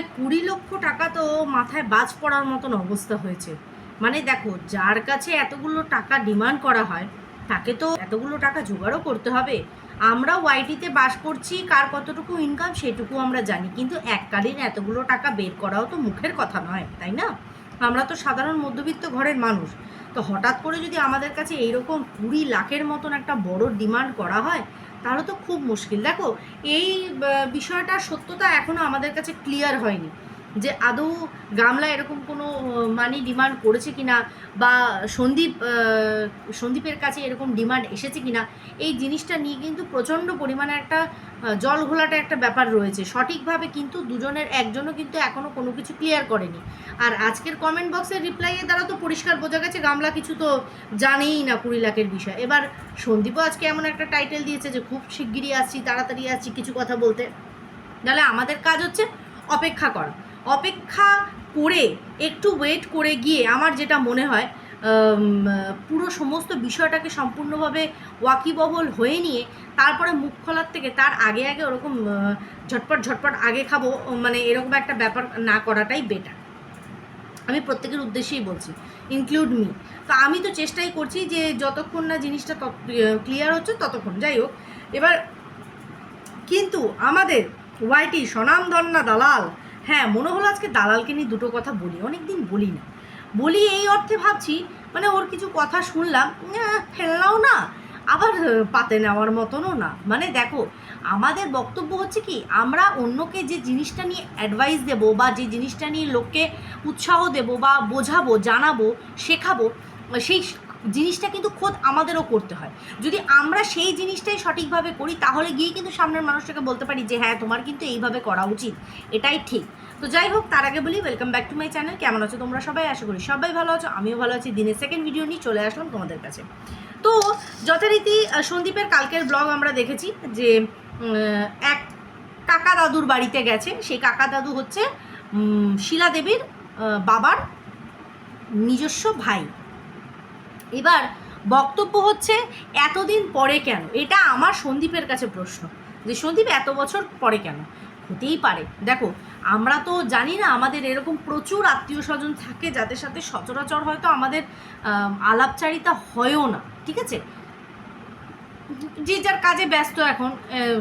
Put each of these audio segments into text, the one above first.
প্রায় কুড়ি লক্ষ টাকা তো মাথায় বাজ পড়ার মতন অবস্থা হয়েছে। মানে দেখো, যার কাছে এতগুলো টাকা ডিমান্ড করা হয়, তাকে তো এতগুলো টাকা জোগাড়ও করতে হবে। আমরা ওয়াইটিতে বাস করছি, কার কতটুকু ইনকাম সেটুকু আমরা জানি, কিন্তু এককালীন এতগুলো টাকা বের করাও তো মুখের কথা নয়, তাই না? আমরা তো সাধারণ মধ্যবিত্ত ঘরের মানুষ। তো হঠাৎ করে যদি আমাদের কাছে এইরকম কুড়ি লাখের মতন একটা বড় ডিমান্ড করা হয় তাহলে তো খুব মুশকিল। দেখো এই বিষয়টার সত্যতা এখনও আমাদের কাছে ক্লিয়ার হয়নি। যে আদৌ গামলা এরকম কোনো মানি ডিমান্ড করেছে কিনা বা সন্দীপ সন্দীপের কাছে এরকম ডিমান্ড এসেছে কিনা, এই জিনিসটা নিয়ে কিন্তু প্রচণ্ড পরিমাণে একটা জল ঘোলাটা একটা ব্যাপার রয়েছে। সঠিকভাবে কিন্তু দুজনের, একজনও কিন্তু এখনও কোনো কিছু ক্লিয়ার করেনি। আর আজকের কমেন্ট বক্সের রিপ্লাইয়ের দ্বারা তো পরিষ্কার বোঝা গেছে, গামলা কিছু তো জানেই না কুড়ি লাখের বিষয়। এবার সন্দীপও আজকে এমন একটা টাইটেল দিয়েছে যে, খুব শিগগিরই আসছি, তাড়াতাড়ি আসছি, কিছু কথা বলতে। তাহলে আমাদের কাজ হচ্ছে অপেক্ষা করা। অপেক্ষা করে, একটু ওয়েট করে গিয়ে আমার যেটা মনে হয় পুরো সমস্ত বিষয়টাকে সম্পূর্ণভাবে ওয়াকিবহল হয়ে নিয়ে, তারপরে মুখ খোলার থেকে তার আগে আগে ওরকম ঝটপট ঝটপট আগে খাব মানে এরকম একটা ব্যাপার না করাটাই বেটার আমি প্রত্যেকের উদ্দেশ্যেই বলছি ইনক্লুড মি তো আমি তো চেষ্টাই করছি যে যতক্ষণ না জিনিসটা তত ক্লিয়ার হচ্ছে ততক্ষণ, যাই হোক। এবার, কিন্তু আমাদের ওয়াইটি স্বনামধন্যা দালাল হ্যাঁ মনে হলো আজকে দালালকে নিয়ে দুটো কথা বলি অনেক দিন বলি না বলি এই অর্থে ভাবছি মানে ওর কিছু কথা শুনলাম ফেললাও না, আবার পাতে নেওয়ার মতনও না। মানে দেখো, আমাদের বক্তব্য হচ্ছে কি, আমরা অন্যকে যে জিনিসটা নিয়ে অ্যাডভাইস দেবো বা যে জিনিসটা নিয়ে লোককে উৎসাহ দেবো বা বোঝাবো, জানাব, শেখাবো, সেই জিনিসটা কিন্তু খোদ আমাদেরও করতে হয়। যদি আমরা সেই জিনিসটাই সঠিকভাবে করি, তাহলে গিয়ে কিন্তু সামনের মানুষটাকে বলতে পারি যে হ্যাঁ তোমার কিন্তু এইভাবে করা উচিত। এটাই ঠিক। তো যাই হোক, তার আগে বলি welcome back to my channel কেমন আছো তোমরা সবাই? আশা করি সবাই ভালো আছো। আমিও ভালো আছি। দিনের সেকেন্ড ভিডিও নিয়ে চলে আসলাম তোমাদের কাছে। তো যথারীতি সন্দীপের কালকের ব্লগ আমরা দেখেছি যে এক কাকা দাদুর বাড়িতে গেছে। সেই কাকা দাদু হচ্ছে শিলা দেবীর বাবার নিজস্ব ভাই। এবার বক্তব্য হচ্ছে, এতদিন পরে কেন? এটা আমার সন্দীপের কাছে প্রশ্ন, যে সন্দীপ, এত বছর পরে কেন? হতেই পারে। দেখো, আমরা তো জানি না আমাদের এরকম প্রচুর আত্মীয় স্বজন থাকে যাদের সাথে সচরাচর হয়তো আমাদের আলাপচারিতা হয়ও না, ঠিক আছে? যে যার কাজে ব্যস্ত এখন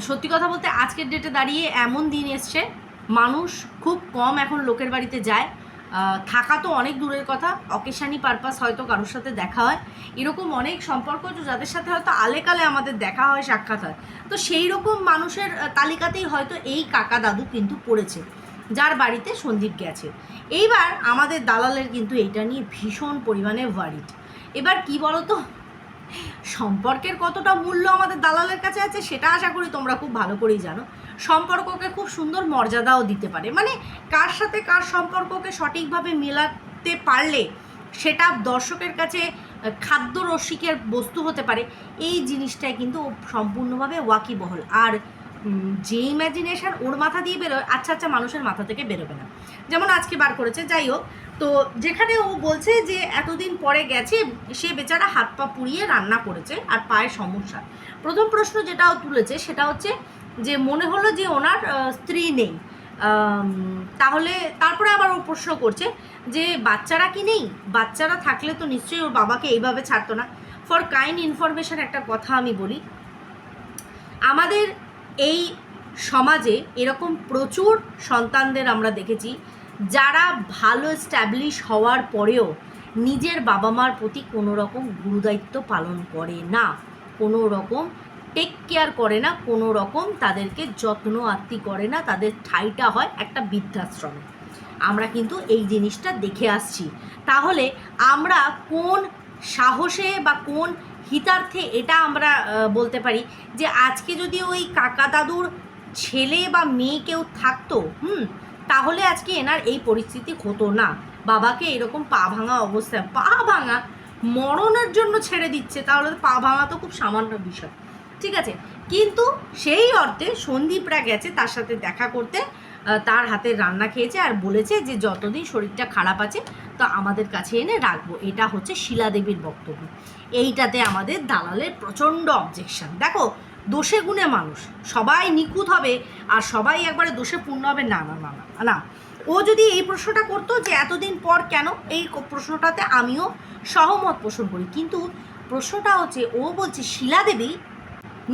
সত্যি কথা বলতে আজকের ডেটে দাঁড়িয়ে এমন দিন এসছে, মানুষ খুব কম এখন লোকের বাড়িতে যায় থাকা তো অনেক দূরের কথা অকেশানি পারপাস হয়তো কারোর সাথে দেখা হয়। এরকম অনেক সম্পর্ক যাদের সাথে হয়তো আলেকালে আমাদের দেখা হয়, সাক্ষাৎ হয়। তো সেই রকম মানুষের তালিকাতেই হয়তো এই কাকা দাদু কিন্তু পড়েছে, যার বাড়িতে সন্দীপ গেছে। এইবার আমাদের দালালের কিন্তু এইটা নিয়ে ভীষণ পরিমাণে ওয়ারিড এবার কি বলো তো সম্পর্কের কতটা মূল্য আমাদের দালালের কাছে আছে, সেটা আশা করি তোমরা খুব ভালো করেই জানো। সম্পর্ককে খুব সুন্দর মর্যাদাও দিতে পারে। মানে কার সাথে কার সম্পর্ককে সঠিকভাবে মেলাতে পারলে সেটা দর্শকের কাছে খাদ্য রসিকের বস্তু হতে পারে, এই জিনিসটাই কিন্তু সম্পূর্ণভাবে ওয়াকিবহল। আর যে ইম্যাজিনেশন ওর মাথা দিয়ে বেরোয় আচ্ছা আচ্ছা মানুষের মাথা থেকে বেরোবে না। যেমন আজকে বার করেছে, যাই হোক, তো যেখানে ও বলছে যে এতদিন পরে গেছে, সে বেচারা হাত পা পুড়িয়ে রান্না করেছে, আর পায়ের সমস্যা। প্রথম প্রশ্ন যেটা ও তুলেছে, সেটা হচ্ছে যে মনে হলো যে ওনার স্ত্রী নেই। তাহলে তারপরে আবার ও প্রশ্ন করছে যে বাচ্চারা কি নেই? বাচ্চারা থাকলে তো নিশ্চয়ই ওর বাবাকে এইভাবে ছাড়তো না। ফর কাইন্ড ইনফরমেশন একটা কথা আমি বলি। আমাদের এই সমাজে এরকম প্রচুর সন্তানদের আমরা দেখেছি, যারা ভালো স্ট্যাবলিশ হওয়ার পরেও নিজের বাবা মার প্রতি কোনো রকম গুরুদায়িত্ব পালন করে না। কোনো রকম টেক কেয়ার করে না, কোনো রকম তাদেরকে যত্ন আত্মি করে না, তাদের ঠাইটা হয় একটা বৃদ্ধাশ্রমে। আমরা কিন্তু এই জিনিসটা দেখে আসছি। তাহলে আমরা কোন সাহসে বা কোন হিতার্থে এটা আমরা বলতে পারি যে আজকে যদি ওই কাকা দাদুর ছেলে বা মেয়ে কেউ থাকতো, হুম, তাহলে আজকে এনার এই পরিস্থিতি হতো না। বাবাকে এরকম পা ভাঙা অবস্থায়, পা ভাঙা মরণের জন্য ছেড়ে দিচ্ছে, তাহলে পা ভাঙা তো খুব সামান্য বিষয়। ঠিক আছে? কিন্তু সেই অর্থে সন্দীপরা গেছে তার সাথে দেখা করতে। তার হাতের রান্না খেয়েছে আর বলেছে যে যতদিন শরীরটা খারাপ আছে, তো আমাদের কাছে এনে রাখব। এটা হচ্ছে শিলাদেবীর বক্তব্য। এইটাতে আমাদের দালালের প্রচণ্ড অবজেকশন দেখো, দোষে গুণে মানুষ। সবাই নিখুঁত হবে আর সবাই একবারে দোষে পূর্ণ হবে। না না না না না ও যদি এই প্রশ্নটা করতো যে এতদিন পর কেন, এই প্রশ্নটাতে আমিও সহমত পোষণ করি। কিন্তু প্রশ্নটা হচ্ছে, ও বলছে শিলা দেবী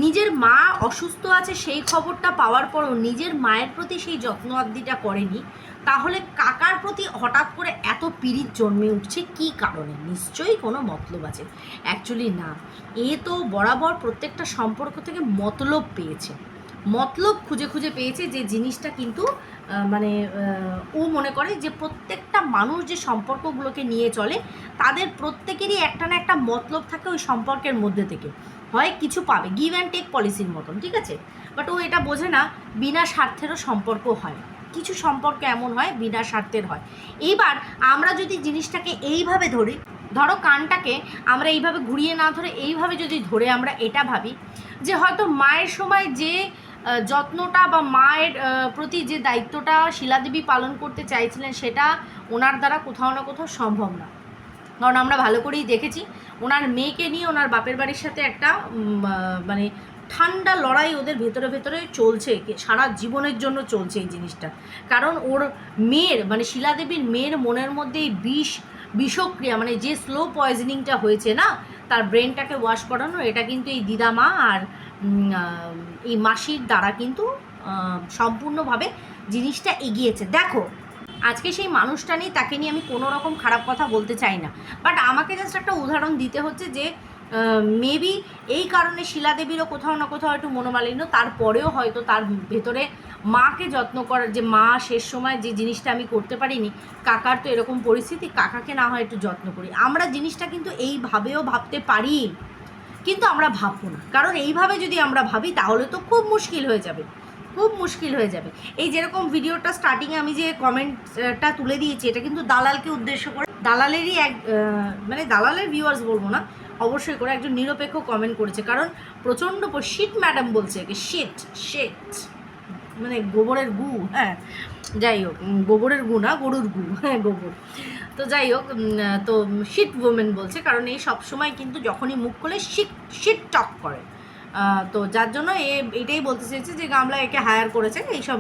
নিজের মা অসুস্থ আছে সেই খবরটা পাওয়ার পরও নিজের মায়ের প্রতি সেই যত্ন আদ্যিটা করেনি, তাহলে কাকার প্রতি হঠাৎ করে এত পিরিত জন্মে উঠছে কি কারণে? নিশ্চয়ই কোনো মতলব আছে। অ্যাকচুয়ালি না। এ তো বরাবর প্রত্যেকটা সম্পর্ক থেকে মতলব পেয়েছে। মতলব খুঁজে খুঁজে পেয়েছে যে জিনিসটা কিন্তু মানে ও মনে করে যে প্রত্যেকটা মানুষ যে সম্পর্কগুলোকে নিয়ে চলে, তাদের প্রত্যেকেরই একটা না একটা মতলব থাকে ওই সম্পর্কের মধ্যে থেকে। হয়, কিছু পাবে গিভ অ্যান্ড টেক পলিসির মতন, ঠিক আছে? বাট ও এটা বোঝে না, বিনা স্বার্থেরও সম্পর্ক হয়। কিছু সম্পর্ক এমন হয়, বিনা স্বার্থের হয়। এইবার আমরা যদি জিনিসটাকে এইভাবে ধরি, ধরো কানটাকে আমরা এইভাবে ঘুরিয়ে না ধরে, এইভাবে যদি ধরে আমরা এটা ভাবি, যে হয়তো মায়ের সময় যে যত্নটা বা মায়ের প্রতি যে দায়িত্বটা শিলাদেবী পালন করতে চাইছিলেন, সেটা ওনার দ্বারা কোথাও না কোথাও সম্ভব না। কারণ আমরা ভালো করেই দেখেছি। ওনার মেয়েকে নিয়ে ওনার বাপের বাড়ির সাথে একটা মানে ঠান্ডা লড়াই ওদের ভেতরে ভেতরে চলছে সারা জীবনের জন্য চলছে এই জিনিসটা। কারণ ওর মেয়ের মানে শিলাদেবীর মেয়ের মনের মধ্যে এই বিষ, বিষক্রিয়া মানে যে স্লো পয়জনিংটা হয়েছে না, তার ব্রেনটাকে ওয়াশ করানো, এটা কিন্তু এই দিদামা আর এই মাসির দ্বারা কিন্তু সম্পূর্ণভাবে জিনিসটা এগিয়েছে। দেখো আজকে সেই মানুষটা নেই, তাকে নিয়ে আমি কোনো রকম খারাপ কথা বলতে চাই না। বাট আমাকে জাস্ট একটা উদাহরণ দিতে হচ্ছে যে মেবি এই কারণে শিলাদেবীরও কোথাও না কোথাও একটু মনোমালিন্য, তারপরেও হয়তো তার ভেতরে মাকে যত্ন করার যে মা শেষ সময় যে জিনিসটা আমি করতে পারিনি, কাকার তো এরকম পরিস্থিতি, কাকাকে না হয় একটু যত্ন করি। আমরা জিনিসটা কিন্তু এইভাবেও ভাবতে পারি, কিন্তু আমরা ভাববো না। কারণ এইভাবে যদি আমরা ভাবি, তাহলে তো খুব মুশকিল হয়ে যাবে। খুব মুশকিল হয়ে যাবে। এই যেরকম ভিডিওটা স্টার্টিংয়ে আমি যে কমেন্টটা তুলে দিয়েছি, এটা কিন্তু দালালকে উদ্দেশ্য করে, দালালেরই এক মানে দালালের ভিউয়ার্স বলব না, অবশ্যই করে একজন নিরপেক্ষ কমেন্ট করেছে। কারণ প্রচণ্ড শিট ম্যাডাম বলছে একে শিট শিট মানে গোবরের গু হ্যাঁ যাই হোক গোবরের গু না, গরুর গু হ্যাঁ গোবর। তো যাই হোক তো শিট ওমেন বলছে, কারণ এই সব সময় কিন্তু যখনই মুখ খোলে শিট শিট টক করে। তো যার জন্য এ এটাই বলতে চেয়েছে যে গামলা একে হায়ার করেছে এইসব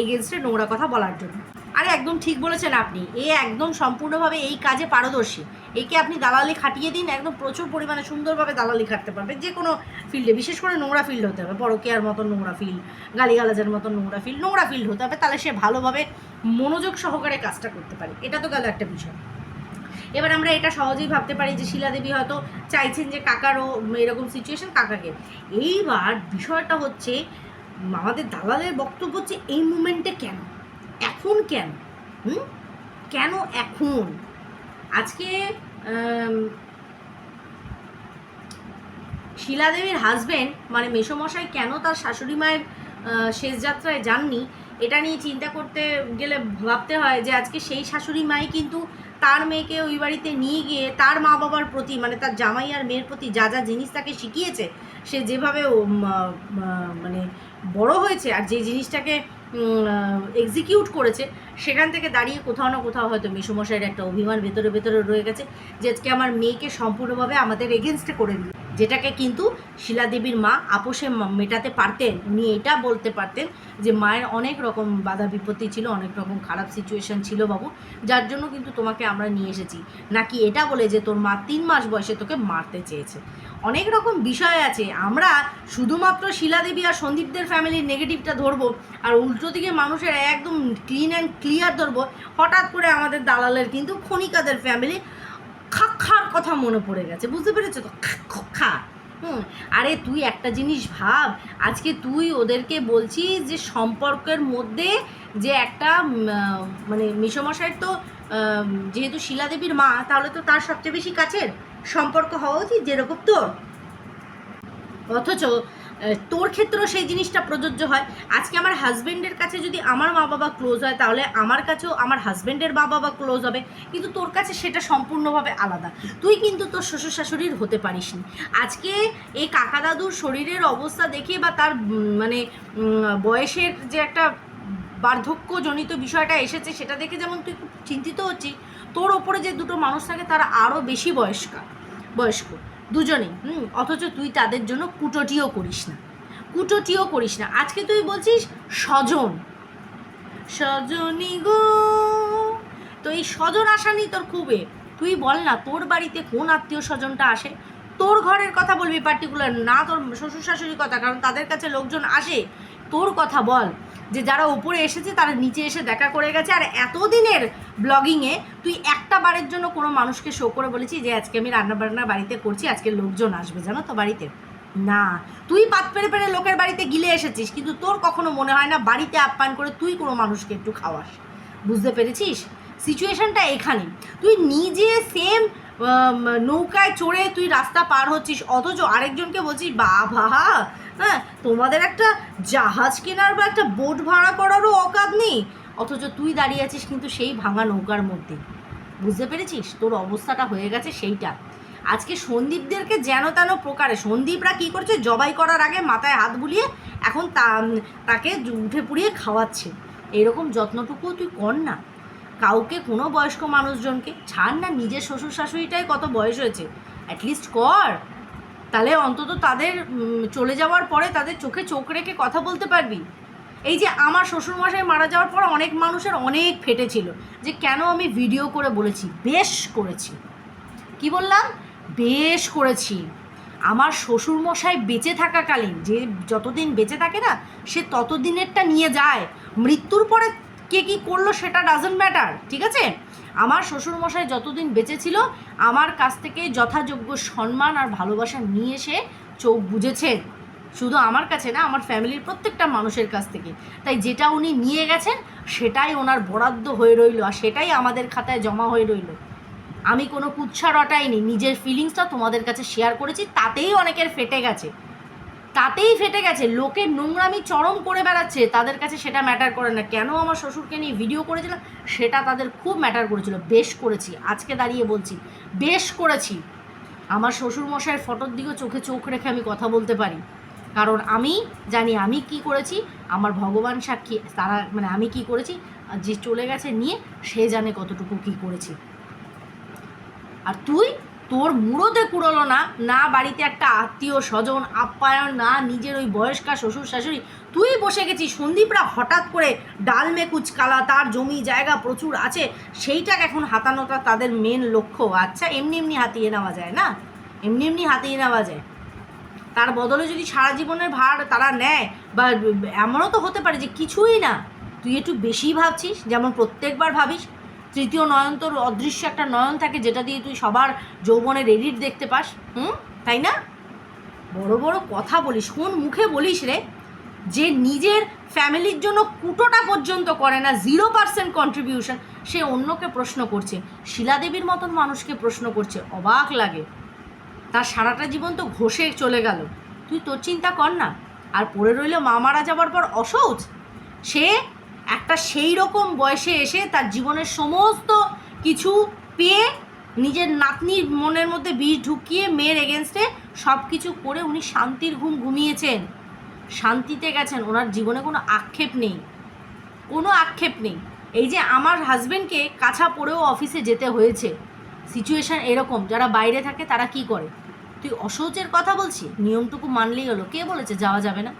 এগেনস্টে নোংরা কথা বলার জন্য। আরে একদম ঠিক বলেছেন আপনি। এ একদম সম্পূর্ণভাবে এই কাজে পারদর্শী। একে আপনি দালালি খাটিয়ে দিন, একদম প্রচুর পরিমাণে সুন্দরভাবে দালালি খাটতে পারবে। যে কোনো ফিল্ডে বিশেষ করে নোংরা ফিল্ড হতে হবে। পরকেয়ার মতন নোংরা ফিল্ড গালিগালাজের মতন নোংরা ফিল্ড নোংরা ফিল্ড হতে হবে। তাহলে সে ভালোভাবে মনোযোগ সহকারে কাজটা করতে পারে। এটা তো গেল একটা বিষয়। এবার আমরা এটা সহজেই ভাবতে পারি যে শিলাদেবী হয়তো চাইছেন যে কাকারও এরকম সিচুয়েশন কাকাকে। এইবার বিষয়টা হচ্ছে, আমাদের দালালের বক্তব্য হচ্ছে, এই মুমেন্টে কেন? এখন কেন? হুম? কেন এখন? আজকে শিলাদেবীর হাজবেন্ড মানে মেসোমশাই কেন তার শাশুড়ি মায়ের শেষ যাত্রায় যাননি, এটা নিয়ে চিন্তা করতে গেলে ভাবতে হয় যে আজকে সেই শাশুড়ি মাই কিন্তু তার মেয়েকে ওই বাড়িতে নিয়ে গিয়ে তার মা বাবার প্রতি মানে তার জামাই আর মেয়ের প্রতি যা যা জিনিস তাকে শিখিয়েছে, সে যেভাবে মানে বড় হয়েছে আর যে জিনিসটাকে এক্সিকিউট করেছে, সেখান থেকে দাঁড়িয়ে কোথাও না কোথাও হয়তো মেসুমশাইয়ের একটা অভিমান ভেতরে ভেতরে রয়ে গেছে যে আজকে আমার মেয়েকে সম্পূর্ণভাবে আমাদের এগেনস্টে করে দিল। যেটাকে কিন্তু শিলাদেবীর মা আপোষে মেটাতে পারতেন, উনি এটা বলতে পারতেন যে মায়ের অনেক রকম বাধা বিপত্তি ছিল, অনেক রকম খারাপ সিচুয়েশন ছিল বাবু, যার জন্য কিন্তু তোমাকে আমরা নিয়ে এসেছি। নাকি এটা বলে যে তোর মা তিন মাস বয়সে তোকে মারতে চেয়েছে? অনেক রকম বিষয় আছে। আমরা শুধুমাত্র শিলাদেবী আর সন্দীপদের ফ্যামিলির নেগেটিভটা ধরবো আর উল্টো দিকে মানুষের একদম ক্লিন অ্যান্ড ক্লিয়ার ধরবো, হঠাৎ করে আমাদের দালালের কিন্তু খনিকাদের ফ্যামিলি খাখার কথা মনে পড়ে গেছে বুঝতে পেরেছ তো? খা, হুম আরে তুই একটা জিনিস ভাব আজকে তুই ওদেরকে বলছিস যে সম্পর্কের মধ্যে যে একটা মানে মিশমশাইয়ের তো যেহেতু শিলাদেবীর মা তাহলে তো তার সবচেয়ে বেশি কাছের সম্পর্ক হওয়া উচিত যেরকম তোর। অথচ তোর ক্ষেত্রেও সেই জিনিসটা প্রযোজ্য হয়। আজকে আমার হাজব্যান্ডের কাছে যদি আমার মা বাবা ক্লোজ হয়, তাহলে আমার কাছেও আমার হাজব্যান্ডের মা বাবা ক্লোজ হবে। কিন্তু তোর কাছে সেটা সম্পূর্ণভাবে আলাদা। তুই কিন্তু তোর শ্বশুর শাশুড়ির হতে পারিস নি আজকে এই কাকা দাদুর শরীরের অবস্থা দেখে বা তার মানে বয়সের যে একটা বার্ধক্যজনিত বিষয়টা এসেছে, সেটা দেখে যেমন তুই খুব চিন্তিত হচ্ছিস, তোর ওপরে যে দুটো মানুষ থাকে, তারা আরও বেশি বয়স্কা, বয়স্ক। দুজনেই, হুম, অথচ তুই তাদের জন্য কুটোটিও করিস না। কুটোটিও করিস না। আজকে তুই বলছিস স্বজন। স্বজনী গো। তো এই স্বজন আসা নিয়ে তোর খুব এ। তুই বল না, তোর বাড়িতে কোন আত্মীয় স্বজনটা আসে? তোর ঘরের কথা বলবি পার্টিকুলার না তোর শ্বশুর শাশুড়ির কথা, কারণ তাদের কাছে লোকজন আসে, তোর কথা বল। যে যারা উপরে এসেছে, তারা নিচে এসে দেখা করে গেছে। আর এতদিনের ব্লগিংয়ে তুই একটা বারের জন্য কোনো মানুষকে শো করে বলেছি যে, আজকে আমি রান্না বান্না বাড়িতে করছি, আজকে লোকজন আসবে। জানো তো বাড়িতে? না। তুই পাত পেরে পেরে লোকের বাড়িতে গিলে এসেছিস, কিন্তু তোর কখনো মনে হয় না বাড়িতে আপ্যায়ন করে তুই কোনো মানুষকে একটু খাওয়াস। বুঝতে পেরেছিস? সিচুয়েশনটা এখানে। তুই নিজে সেম নৌকায় চড়ে তুই রাস্তা পার হচ্ছিস। অথচ আরেকজনকে বলছিস, বাবা হ্যাঁ তোমাদের একটা জাহাজ কেনার বা একটা বোট ভাড়া করারও অকাত নেই। অথচ তুই দাঁড়িয়ে আছিস কিন্তু সেই ভাঙা নৌকার মধ্যে। বুঝতে পেরেছিস? তোর অবস্থাটা হয়ে গেছে সেইটা। আজকে সন্দীপদেরকে যেন তেন প্রকারে, সন্দীপরা কী করছে? জবাই করার আগে মাথায় হাত বুলিয়ে এখন তা, তাকে উঠে পুড়িয়ে খাওয়াচ্ছে। এরকম যত্নটুকু তুই কর না। কাউকে, কোনো বয়স্ক মানুষজনকে, ছাড় না, নিজের শ্বশুর শাশুড়িটাই কত বয়স হয়েছে। অ্যাটলিস্ট কর। তাহলে অন্তত তাদের চলে যাওয়ার পরে তাদের চোখে চোখ রেখে কথা বলতে পারবি। এই যে আমার শ্বশুরমশাই মারা যাওয়ার পর অনেক মানুষের অনেক ফেটেছিল যে কেন আমি ভিডিও করে বলেছি, বেশ করেছি। কি বললাম? বেশ করেছি। আমার শ্বশুরমশাই বেঁচে থাকাকালীন, যে যতদিন বেঁচে থাকে না, সে ততদিনেরটা নিয়ে যায়। মৃত্যুর পরে কে কী করল সেটা ডাজন্ট ম্যাটার ঠিক আছে? আমার শ্বশুরমশাই যতদিন বেঁচে ছিল, আমার কাছ থেকে যথাযোগ্য সম্মান আর ভালোবাসা নিয়ে এসে চোখ বুঝেছেন শুধু আমার কাছে না, আমার ফ্যামিলির প্রত্যেকটা মানুষের কাছ থেকে। তাই যেটা উনি নিয়ে গেছেন, সেটাই ওনার বরাদ্দ হয়ে রইল আর সেটাই আমাদের খাতায় জমা হয়ে রইল। আমি কোনো কুচ্ছা রটাইনি নিজের ফিলিংসটা তোমাদের কাছে শেয়ার করেছি, তাতেই অনেকের ফেটে গেছে। তাতেই ফেটে গেছে। লোকের নোংরামি চরম করে বেড়াচ্ছে। তাদের কাছে সেটা ম্যাটার করে না। কেন আমার শ্বশুরকে নিয়ে ভিডিও করেছিলাম? সেটা তাদের খুব ম্যাটার করেছিল। বেশ করেছি। আজকে দাঁড়িয়ে বলছি। বেশ করেছি। আমার শ্বশুরমশাইয়ের ফটোর দিকেও চোখে চোখ রেখে আমি কথা বলতে পারি। কারণ আমি জানি আমি কি করেছি। আমার ভগবান সাক্ষী, তারা মানে আমি কি করেছি? যে চলে গেছে নিয়ে সে জানে কতটুকু কি করেছি। আর তুই তোর মুড়োতে কুড়োলো না না বাড়িতে একটা আত্মীয় স্বজন, আপ্যায়ন, না নিজের ওই বয়স্কা শ্বশুর শাশুড়ি। তুই বসে গেছিস, সন্দীপরা হঠাৎ করে ডাল মেকুচ কালা তার জমি, জায়গা প্রচুর আছে, সেইটাকে এখন হাতানোটা তাদের মেন লক্ষ্য। আচ্ছা এমনি এমনি হাতিয়ে নেওয়া যায় না? এমনি এমনি হাতিয়ে নেওয়া যায়। তার বদলে যদি সারা জীবনের ভার তারা নেয়, বা এমনও তো হতে পারে যে কিছুই না। তুই একটু বেশি ভাবছিস, যেমন প্রত্যেকবার ভাবিস তৃতীয় নয়ন তোর অদৃশ্য একটা নয়ন থাকে যেটা দিয়ে তুই সবার যৌবনের এডিট দেখতে পাস, হুম? তাই না? বড় বড় কথা বলিস, কোন মুখে বলিস রে? যে নিজের ফ্যামিলির জন্য কুটোটা পর্যন্ত করে না জিরো পার্সেন্ট কন্ট্রিবিউশন সে অন্যকে প্রশ্ন করছে, শিলাদেবীর মতন মানুষকে প্রশ্ন করছে, অবাক লাগে। তার সারাটা জীবন তো ঘষে চলে গেল। তুই তোর চিন্তা কর না, আর পড়ে রইল মা মারা যাওয়ার পর অসৌচ সে একটা সেই রকম বয়সে এসে তার জীবনের সমস্ত কিছু পেয়ে নিজের নাতনির মনের মধ্যে বিষ ঢুকিয়ে মেয়ের এগেনস্টে সব কিছু করে উনি শান্তির ঘুম ঘুমিয়েছেন। শান্তিতে গেছেন, ওনার জীবনে কোনো আক্ষেপ নেই। কোনো আক্ষেপ নেই। এই যে আমার হাজব্যান্ডকে কাছা পড়েও অফিসে যেতে হয়েছে। সিচুয়েশান এরকম, যারা বাইরে থাকে তারা কি করে? তুই অসৌচের কথা বলছি নিয়মটুকু মানলেই হলো। কে বলেছে যাওয়া যাবে না?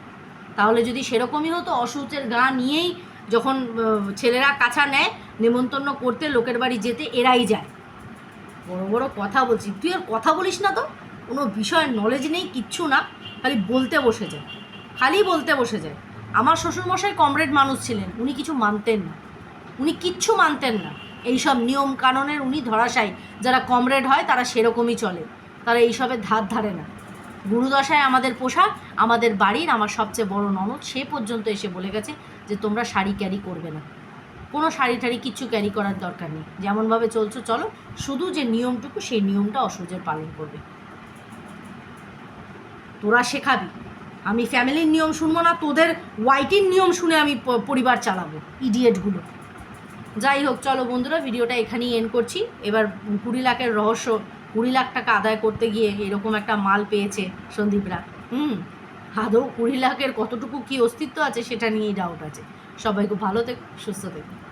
তাহলে যদি সেরকমই হতো অসৌচের গা নিয়েই যখন ছেলেরা কাছা নেয়, নেমন্তন্ন করতে লোকের বাড়ি যেতে এরাই যায়। বড় বড় কথা বলছি। তুই আর কথা বলিস না তো। কোনো বিষয়ের নলেজ নেই, কিচ্ছু না। খালি বলতে বসে যায়। খালি বলতে বসে যায়। আমার শ্বশুরমশাই কমরেড মানুষ ছিলেন। উনি কিছু মানতেন না। উনি কিচ্ছু মানতেন না। এইসব নিয়ম কানুনের উনি ধরাশায়ী। যারা কমরেড হয়, তারা সেরকমই চলে। তারা এইসবের ধার ধারে না। গুরুদশায় আমাদের পোশাক, আমাদের বাড়ির, আমার সবচেয়ে বড় ননদ, সে পর্যন্ত এসে বলে গেছে যে তোমরা শাড়ি ক্যারি করবে না। কোনো শাড়ি টাড়ি কিছু ক্যারি করার দরকার নেই। যেমনভাবে চলছো, চলো শুধু যে নিয়মটুকু, সেই নিয়মটা অসহজের পালন করবে। তোরা শেখাবি। আমি ফ্যামিলির নিয়ম শুনব না, তোদের ওয়াইটির নিয়ম শুনে আমি পরিবার চালাবো ইডিয়েটগুলো যাই হোক, চলো বন্ধুরা ভিডিওটা এখানেই এন্ড করছি। এবার কুড়ি লাখের রহস্য, কুড়ি লাখ টাকা আদায় করতে গিয়ে এরকম একটা মাল পেয়েছে সন্দীপরা। হুম। আদৌ কুড়ি লাখের কতটুকু কি অস্তিত্ব আছে সেটা নিয়েই ডাউট আছে। সবাই খুব ভালো থেকো, সুস্থ থেকো।